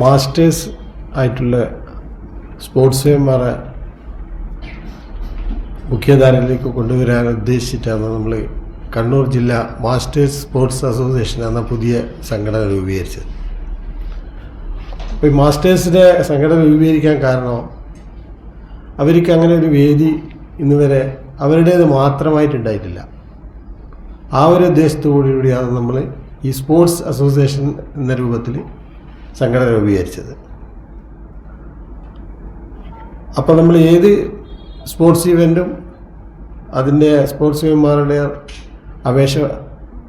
Masters ആയിട്ടുള്ള സ്പോർട്സ്മാരെ മുഖ്യധാരയിലേക്ക് കൊണ്ടുവരാൻ ഉദ്ദേശിച്ചിട്ടാണ് നമ്മൾ കണ്ണൂർ ജില്ല മാസ്റ്റേഴ്സ് സ്പോർട്സ് അസോസിയേഷൻ എന്ന പുതിയ സംഘടന രൂപീകരിച്ചത്. അപ്പോൾ ഈ മാസ്റ്റേഴ്സിന്റെ സംഘടന രൂപീകരിക്കാൻ കാരണം അവർക്ക് അങ്ങനെ ഒരു വേദി ഇന്ന് വരെ അവരുടേത് മാത്രമായിട്ടുണ്ടായിട്ടില്ല. ആ ഒരു ഉദ്ദേശത്തോടു കൂടിയാണ് നമ്മൾ ഈ സ്പോർട്സ് അസോസിയേഷൻ എന്ന രൂപത്തിൽ സംഘടന രൂപീകരിച്ചത്. അപ്പോൾ നമ്മൾ ഏത് സ്പോർട്സ് ഇവന്റും അതിന്റെ സ്പോർട്സ് ഇവന്മാരുടെ അപേക്ഷ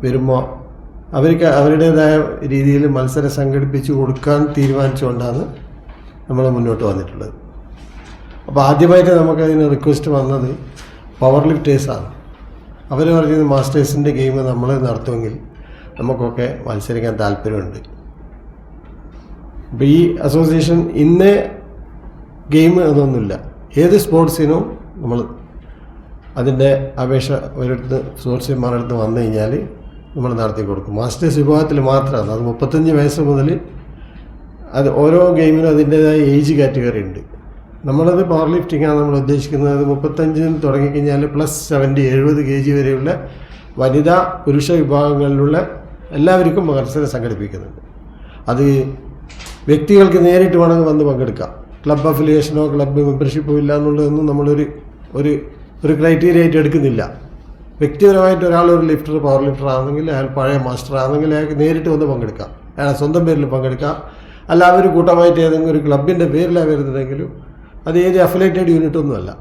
വരുമ്പോൾ അവർക്ക് അവരുടേതായ രീതിയിൽ മത്സരം സംഘടിപ്പിച്ച് കൊടുക്കാൻ തീരുമാനിച്ചുകൊണ്ടാണ് നമ്മൾ മുന്നോട്ട് വന്നിട്ടുള്ളത്. അപ്പോൾ ആദ്യമായിട്ട് നമുക്കതിന് റിക്വസ്റ്റ് വന്നത് പവർ ലിഫ്റ്റേഴ്സാണ് അവർ പറഞ്ഞത് മാസ്റ്റേഴ്സിന്റെ ഗെയിം നമ്മൾ നടത്തുമെങ്കിൽ നമുക്കൊക്കെ മത്സരിക്കാൻ താല്പര്യമുണ്ട്. അപ്പോൾ ഈ അസോസിയേഷൻ ഇന്ന് ഗെയിം അതൊന്നുമില്ല. ഏത് സ്പോർട്സിനും നമ്മൾ അതിന്റെ അപേക്ഷ ഒരിടത്ത് സ്പോർട്സ്മാരടുത്ത് വന്നു കഴിഞ്ഞാൽ നമ്മൾ നടത്തി കൊടുക്കും. മാസ്റ്റേഴ്സ് വിഭാഗത്തിൽ മാത്രമാണ്. അത് മുപ്പത്തഞ്ച് വയസ്സ് മുതൽ അത് ഓരോ ഗെയിമിനും അതിന്റേതായ ഏജ് കാറ്റഗറി ഉണ്ട്. നമ്മളത് പവർ ലിഫ്റ്റിംഗ് ആണ് നമ്മൾ ഉദ്ദേശിക്കുന്നത്. മുപ്പത്തഞ്ചിൽ തുടങ്ങിക്കഴിഞ്ഞാൽ പ്ലസ് സെവന്റി എഴുപത് കെ ജി വരെയുള്ള വനിതാ പുരുഷ വിഭാഗങ്ങളിലുള്ള എല്ലാവർക്കും മത്സരം സംഘടിപ്പിക്കുന്നുണ്ട്. അത് വ്യക്തികൾക്ക് നേരിട്ട് വേണമെങ്കിൽ വന്ന് പങ്കെടുക്കാം. ക്ലബ് അഫിലിയേഷനോ ക്ലബ് മെമ്പർഷിപ്പോ ഇല്ല എന്നുള്ളതൊന്നും നമ്മളൊരു ഒരു ഒരു ക്രൈറ്റീരിയ ആയിട്ട് എടുക്കുന്നില്ല. വ്യക്തിപരമായിട്ട് ഒരാൾ ഒരു ലിഫ്റ്റർ പവർ ലിഫ്റ്റർ ആണെങ്കിൽ അയാൾ പഴയ മാസ്റ്റർ ആണെങ്കിൽ അയാൾക്ക് നേരിട്ട് വന്ന് പങ്കെടുക്കാം. അയാളെ സ്വന്തം പേരിൽ പങ്കെടുക്കാം. അല്ല അവർ കൂട്ടമായിട്ട് ഏതെങ്കിലും ഒരു ക്ലബിന്റെ പേരിലാണ് വരുന്നതെങ്കിലും അത് ഏത് അഫിലേറ്റഡ് യൂണിറ്റ് ഒന്നുമല്ല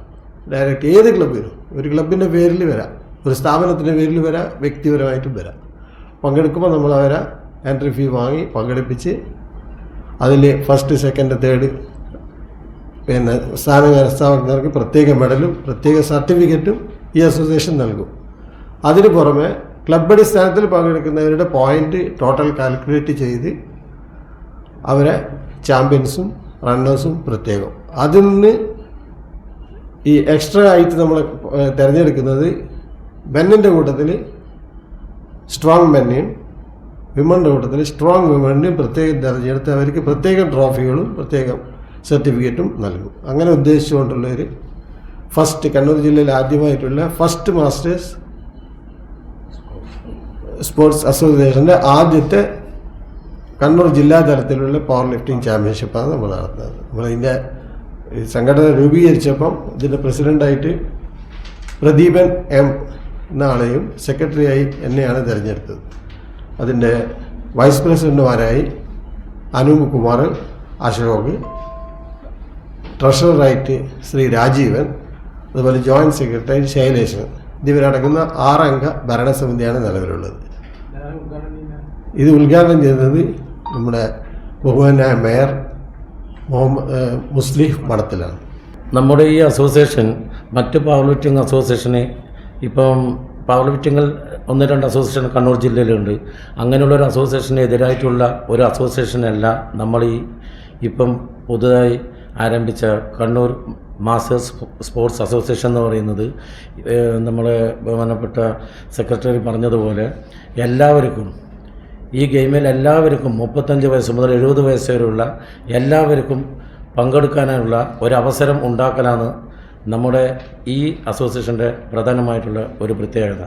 ഡയറക്റ്റ് ഏത് ക്ലബിനും ഒരു ക്ലബിന്റെ പേരിൽ വരാം. ഒരു സ്ഥാപനത്തിന്റെ പേരിൽ വരാം വ്യക്തിപരമായിട്ടും വരാം. പങ്കെടുക്കുമ്പോൾ നമ്മൾ അവരെ എൻട്രി ഫീ വാങ്ങി പങ്കെടുപ്പിച്ച് അതിൽ ഫസ്റ്റ് സെക്കൻഡ് തേർഡ് പിന്നെ സ്ഥാനങ്ങൾ കരസ്ഥാപകർക്ക് പ്രത്യേക മെഡലും പ്രത്യേക സർട്ടിഫിക്കറ്റും ഈ അസോസിയേഷൻ നൽകും. അതിന് പുറമെ ക്ലബ് അടിസ്ഥാനത്തിൽ പങ്കെടുക്കുന്നവരുടെ പോയിന്റ് ടോട്ടൽ കാൽക്കുലേറ്റ് ചെയ്ത് അവരെ ചാമ്പ്യൻസും റണ്ണേഴ്സും പ്രത്യേകം. അതിൽ നിന്ന് ഈ എക്സ്ട്രാ ആയിട്ട് നമ്മൾ തിരഞ്ഞെടുക്കുന്നത് ബെന്നിന്റെ കൂട്ടത്തിൽ സ്ട്രോങ് മെന്നെയും വിമണിന്റെ കൂട്ടത്തിൽ സ്ട്രോങ് വിമണിന് പ്രത്യേകം തിരഞ്ഞെടുത്ത് അവർക്ക് പ്രത്യേകം ട്രോഫികളും പ്രത്യേകം സർട്ടിഫിക്കറ്റും നൽകും. അങ്ങനെ ഉദ്ദേശിച്ചുകൊണ്ടുള്ള ഒരു ഫസ്റ്റ് കണ്ണൂർ ജില്ലയിൽ ആദ്യമായിട്ടുള്ള ഫസ്റ്റ് മാസ്റ്റേഴ്സ് സ്പോർട്സ് അസോസിയേഷന്റെ ആദ്യത്തെ കണ്ണൂർ ജില്ലാ തലത്തിലുള്ള പവർ ലിഫ്റ്റിംഗ് ചാമ്പ്യൻഷിപ്പാണ് നമ്മൾ നടത്തുന്നത്. നമ്മളതിന്റെ സംഘടന രൂപീകരിച്ചപ്പം ഇതിന്റെ പ്രസിഡന്റായിട്ട് പ്രദീപൻ എം എന്ന ആളെയും സെക്രട്ടറിയായി എന്നെയാണ് തിരഞ്ഞെടുത്തത്. അതിന്റെ വൈസ് പ്രസിഡന്റുമാരായി അനൂപ് കുമാർ അശോക് ട്രഷററായിട്ട് ശ്രീ രാജീവൻ അതുപോലെ ജോയിന്റ് സെക്രട്ടറി ശൈലേഷൻ എന്നിവരടങ്ങുന്ന ആറംഗ ഭരണസമിതിയാണ് നിലവിലുള്ളത്. ഇത് ഉദ്ഘാടനം ചെയ്തത് നമ്മുടെ ബഹുമാനായ മേയർ മുഹമ്മദ് മുസ്ലിഫ് മഠത്തിലാണ്. നമ്മുടെ ഈ അസോസിയേഷൻ മറ്റ് പവർ ലിഫ്റ്റിംഗ് അസോസിയേഷനെ ഇപ്പം പവർ ലിഫ്റ്റിങ്ങിൽ ഒന്ന് രണ്ട് അസോസിയേഷൻ കണ്ണൂർ ജില്ലയിലുണ്ട്. അങ്ങനെയുള്ള ഒരു അസോസിയേഷന് എതിരായിട്ടുള്ള ഒരു അസോസിയേഷനല്ല നമ്മൾ ഈ ഇപ്പം പുതുതായി ആരംഭിച്ച കണ്ണൂർ മാസ്റ്റേഴ്സ് സ്പോർട്സ് അസോസിയേഷൻ എന്ന് പറയുന്നത് നമ്മളെ ബഹുമാനപ്പെട്ട സെക്രട്ടറി പറഞ്ഞതുപോലെ എല്ലാവർക്കും ഈ ഗെയിമിൽ എല്ലാവർക്കും മുപ്പത്തഞ്ച് വയസ്സ് മുതൽ എഴുപത് വയസ്സ് വരെയുള്ള എല്ലാവർക്കും പങ്കെടുക്കാനുള്ള ഒരവസരം ഉണ്ടാക്കലാണ് നമ്മുടെ ഈ അസോസിയേഷന്റെ പ്രധാനമായിട്ടുള്ള ഒരു പ്രത്യേകത.